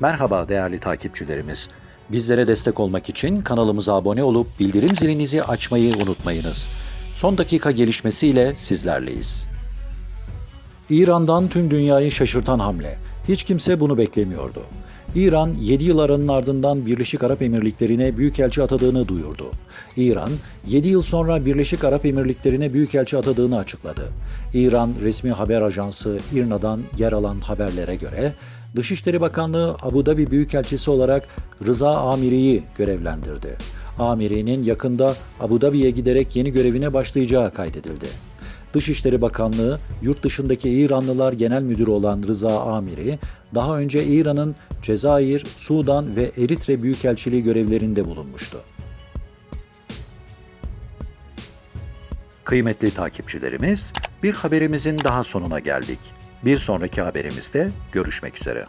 Merhaba değerli takipçilerimiz. Bizlere destek olmak için kanalımıza abone olup bildirim zilinizi açmayı unutmayınız. Son dakika gelişmesiyle sizlerleyiz. İran'dan tüm dünyayı şaşırtan hamle. Hiç kimse bunu beklemiyordu. İran 7 yıl aranın ardından Birleşik Arap Emirlikleri'ne büyükelçi atadığını duyurdu. İran 7 yıl sonra Birleşik Arap Emirlikleri'ne büyükelçi atadığını açıkladı. İran resmi haber ajansı İRNA'dan yer alan haberlere göre Dışişleri Bakanlığı Abu Dhabi Büyükelçisi olarak Rıza Amiri'yi görevlendirdi. Amiri'nin yakında Abu Dhabi'ye giderek yeni görevine başlayacağı kaydedildi. Dışişleri Bakanlığı, yurt dışındaki İranlılar Genel Müdürü olan Rıza Amiri, daha önce İran'ın Cezayir, Sudan ve Eritre Büyükelçiliği görevlerinde bulunmuştu. Kıymetli takipçilerimiz, bir haberimizin daha sonuna geldik. Bir sonraki haberimizde görüşmek üzere.